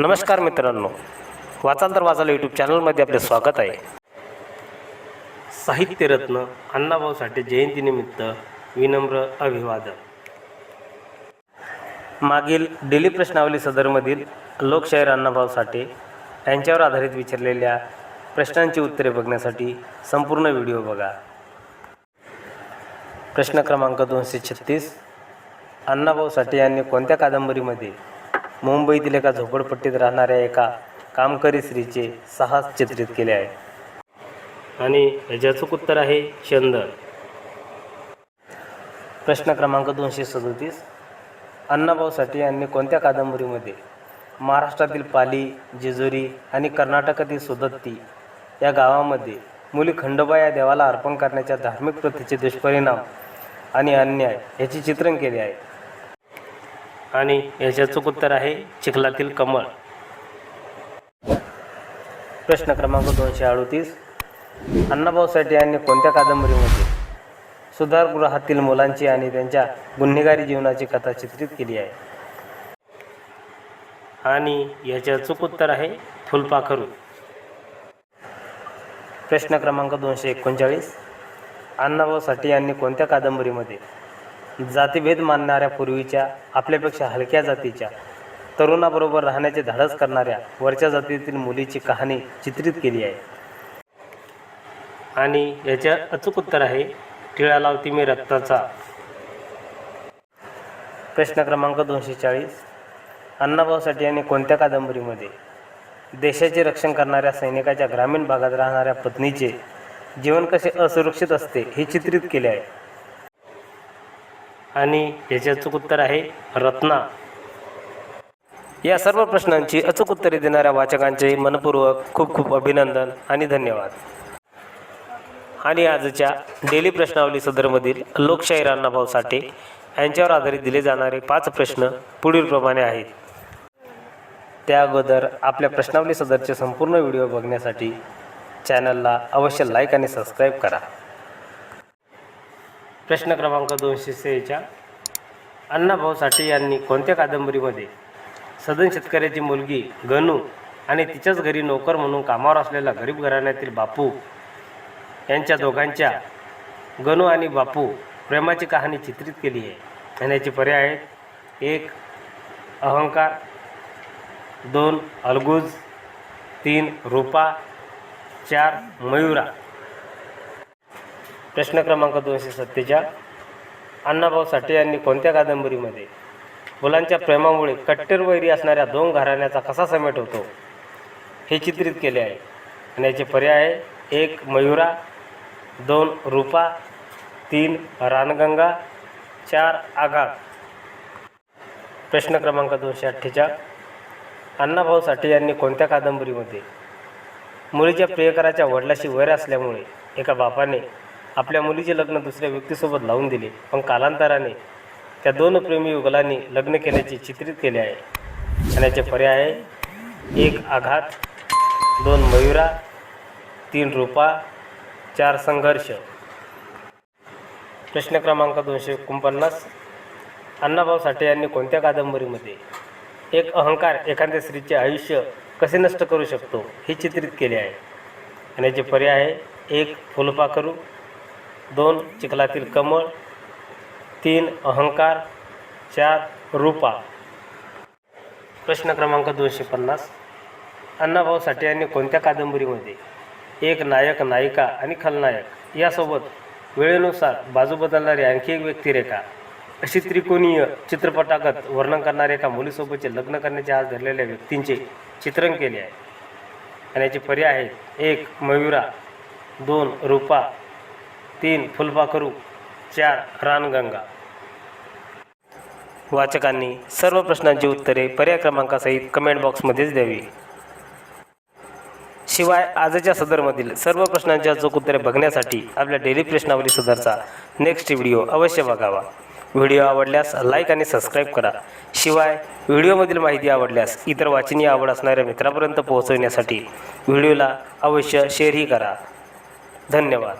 नमस्कार मित्रांनो. वाचाल तर वाचाल यूट्यूब चॅनलमध्ये आपले स्वागत आहे. साहित्यरत्न अण्णाभाऊ साठे जयंतीनिमित्त विनम्र अभिवादन. मागील डेली प्रश्नावली सदरमधील लोकशाहीर अण्णाभाऊ साठे यांच्यावर आधारित विचारलेल्या प्रश्नांची उत्तरे बघण्यासाठी संपूर्ण व्हिडिओ बघा. प्रश्न क्रमांक दोनशे छत्तीस. अण्णाभाऊ साठे यांनी कोणत्या कादंबरीमध्ये मुंबईतील एका झोपडपट्टीत राहणाऱ्या एका कामकरी स्त्रीचे साहस चित्रित केले आहे. आणि याचं उत्तर आहे छंद प्रश्न क्रमांक दोनशे सदोतीस. अण्णाभाऊ साठे यांनी कोणत्या कादंबरीमध्ये महाराष्ट्रातील पाली जेजुरी आणि कर्नाटकातील सुदत्ती या गावामध्ये मुली खंडोबा या देवाला अर्पण करण्याच्या धार्मिक प्रथेचे दुष्परिणाम आणि अन्याय याचे चित्रण केले आहे? आणि याचं उत्तर आहे चिखलातील कमळ. प्रश्न क्रमांक दोनशे अडोतीस. अण्णाभाऊ साठे यांनी कोणत्या कादंबरीमध्ये सुधारगृहातील मुलांची आणि त्यांच्या गुन्हेगारी जीवनाची कथा चित्रित केली आहे? आणि याचे अचूक उत्तर आहे फुलपाखरू. प्रश्न क्रमांक दोनशे एकोणचाळीस. अण्णाभाऊ साठे यांनी कोणत्या कादंबरीमध्ये जातीभेद मानणाऱ्या पूर्वीच्या आपल्यापेक्षा हलक्या जातीच्या तरुणाबरोबर राहण्याचे धाडस करणाऱ्या वरच्या जातीतील मुलीची कहाणी चित्रित केली आहे. आणि याचे अचूक उत्तर आहे टिळा लावती मी रक्ताचा. प्रश्न क्रमांक दोनशे चाळीस. अण्णाभाऊ साठे यांनी कोणत्या कादंबरीमध्ये देशाचे रक्षण करणाऱ्या सैनिकाच्या ग्रामीण भागात राहणाऱ्या पत्नीचे जीवन कसे असुरक्षित असते हे चित्रित केले आहे? आणि याचे अचूक उत्तर आहे रत्ना. या सर्व प्रश्नांची अचूक उत्तरे देणाऱ्या वाचकांचे मनपूर्वक खूप खूप अभिनंदन आणि धन्यवाद. आणि आजच्या डेली प्रश्नावली सदरमधील लोकशाही राणाभाऊ साठे यांच्यावर आधारित दिले जाणारे पाच प्रश्न पुढीलप्रमाणे आहेत. त्या अगोदर आपल्या प्रश्नावली सदरचे संपूर्ण व्हिडिओ बघण्यासाठी चॅनलला अवश्य लाईक आणि सबस्क्राईब करा. प्रश्न क्रमांक दोनशे सेहेच्या अण्णाभाऊ साठे यांनी कोणत्या कादंबरीमध्ये सदन शेतकऱ्याची मुलगी गणू आणि तिच्याच घरी नोकर म्हणून कामावर असलेला गरीब घराण्यातील बापू यांच्या दोघांच्या गणू आणि बापू प्रेमाची कहाणी चित्रित केली आहे. आणि याचे पर्याय आहेत. एक अहंकार. दोन अलगुज. तीन रूपा. चार मयुरा. प्रश्न क्रमांक दोनशे सत्तेचाळ अण्णाभाऊ साठे यांनी कोणत्या कादंबरीमध्ये मुलांच्या प्रेमामुळे कट्टर वैरी असणाऱ्या दोन घराण्याचा कसा समेट होतो हे चित्रित केले आहे. आणि याचे पर्याय आहे. एक मयुरा. दोन रूपा. तीन रानगंगा. चार आघात. प्रश्न क्रमांक दोनशे अठ्ठेचाळ अण्णाभाऊ साठे यांनी कोणत्या कादंबरीमध्ये मुलीच्या प्रियकराच्या वडिलाशी वैर असल्यामुळे एका बापाने आपल्या मुलीचे लग्न दुसऱ्या व्यक्तीसोबत लावून दिले. पण कालांतराने त्या दोन प्रेमी युगलांनी लग्न केल्याचे चित्रित केले आहे. आणि याचे पर्याय आहे एक आघात दोन मयुरा तीन रूपा चार संघर्ष. प्रश्न क्रमांक दोनशे एकोणपन्नास. अण्णाभाऊ साठे यांनी कोणत्या कादंबरीमध्ये एक अहंकार एखाद्या स्त्रीचे आयुष्य कसे नष्ट करू शकतो हे चित्रित केले आहे? आणि याचे पर्याय आहे एक फुलपाखरू दोन चिखलातील कमळ तीन अहंकार चार रूपा. प्रश्न क्रमांक दोनशे पन्नास. अण्णाभाऊ साठे यांनी कोणत्या कादंबरीमध्ये एक नायक नायिका आणि खलनायक यासोबत वेळेनुसार बाजू बदलणारी आणखी एक व्यक्तिरेखा अशी त्रिकोणीय चित्रपटागत वर्णन करणाऱ्या एका मुलीसोबतचे लग्न करण्याचे आज धरलेल्या व्यक्तींचे चित्रण केले आहे. आणि याचे पर्याय आहेत एक मयुरा दोन रूपा तीन फुलपाखरू चार रानगंगा. वाचकांनी सर्व प्रश्नांची उत्तरे पर्याय क्रमांकासहित कमेंट बॉक्समध्येच द्यावी. शिवाय आजच्या सदरमधील सर्व प्रश्नांची अचूक उत्तरे बघण्यासाठी आपल्या डेली प्रश्नावली सदरचा नेक्स्ट व्हिडिओ अवश्य बघावा. व्हिडिओ आवडल्यास लाईक आणि सबस्क्राईब करा. शिवाय व्हिडिओमधील माहिती आवडल्यास इतर वाचनीय आवड असणाऱ्या मित्रापर्यंत पोहोचवण्यासाठी व्हिडिओला अवश्य शेअरही करा. धन्यवाद.